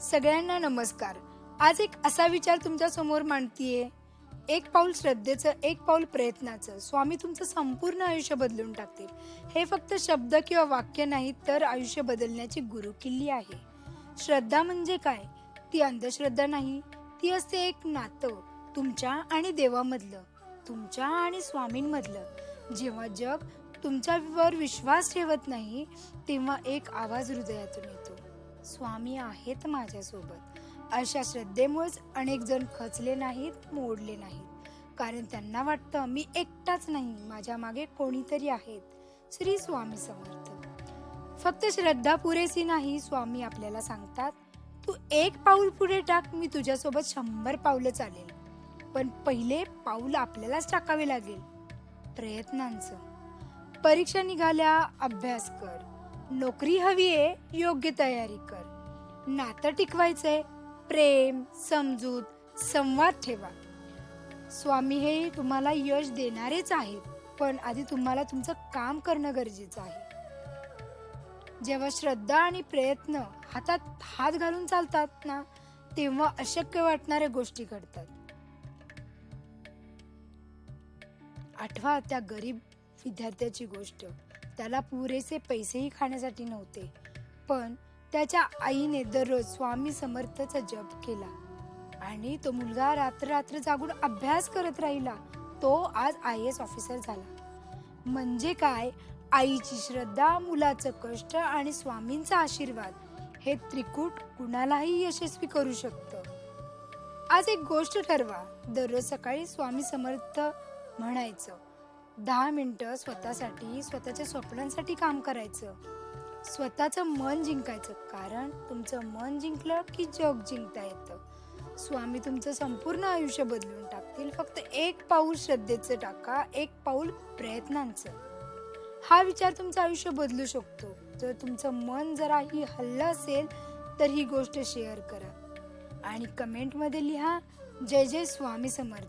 सगळ्यांना नमस्कार. आज एक असा विचार तुमच्यासमोर मांडतीये. एक पाऊल श्रद्धेचं एक पाऊल प्रयत्नाचं. स्वामी तुमचं संपूर्ण आयुष्य बदलून टाकतील. हे फक्त शब्द किंवा वाक्य नाही तर आयुष्य बदलण्याची गुरुकिल्ली आहे. श्रद्धा म्हणजे काय? ती अंधश्रद्धा नाही. ती असते एक नातं तुमच्या आणि देवामधलं तुमच्या आणि स्वामींमधलं. जेव्हा जग तुमच्यावर विश्वास ठेवत नाही तेव्हा एक आवाज हृदयातून येतो. स्वामी आहेत माझ्यासोबत. अशा श्रद्धेमुळेच अनेक जण खचले नाहीत मोडले नाहीत. कारण त्यांना वाटतं मी एकटाच नाही माझ्या मागे कोणीतरी आहेत. श्री स्वामी समर्थ. फक्त श्रद्धा पुरेसी नाही स्वामी आपल्याला सांगतात तू एक पाऊल पुढे टाक मी तुझ्यासोबत शंभर पावलं चालेल. पण पहिले पाऊल आपल्यालाच टाकावे लागेल. प्रयत्नांचं. परीक्षा निघाल्या अभ्यास कर. नोकरी हवी आहे योग्य तयारी कर. नातं टिकवायचंय प्रेम समजूत संवाद ठेवा. स्वामी हे तुम्हाला यश देणारेच आहेत पण आधी तुम्हाला तुमचं काम करणं गरजेचं आहे. जेव्हा श्रद्धा आणि प्रयत्न हातात हात घालून चालतात ना तेव्हा अशक्य वाटणाऱ्या गोष्टी घडतात. आठवा त्या गरीब विद्यार्थ्याची गोष्ट. त्याला पुरेसे पैसेही खाण्यासाठी नव्हते. पण त्याच्या आईने दररोज स्वामी समर्थचा जप केला. आणि तो मुलगा रात्र रात्र जागून अभ्यास करत राहिला. तो आज आय एस ऑफिसर झाला. म्हणजे काय? आईची श्रद्धा मुलाचं कष्ट आणि स्वामींचा आशीर्वाद हे त्रिकूट कुणालाही यशस्वी करू शकतं. आज एक गोष्ट ठरवा. दररोज सकाळी स्वामी समर्थ म्हणायचं. दहा मिनटं स्वतःसाठी स्वतःच्या स्वप्नांसाठी काम करायचं. स्वतःचं मन जिंकायचं. कारण तुमचं मन जिंकलं की जग जिंकता येतं. स्वामी तुमचं संपूर्ण आयुष्य बदलून टाकतील. फक्त एक पाऊल श्रद्धेचं टाका एक पाऊल प्रयत्नांचं. हा विचार तुमचं आयुष्य बदलू शकतो. जर तुमचं मन जराही हल्लं असेल तर ही गोष्ट शेअर करा. आणि कमेंटमध्ये लिहा जय जय स्वामी समर्थ.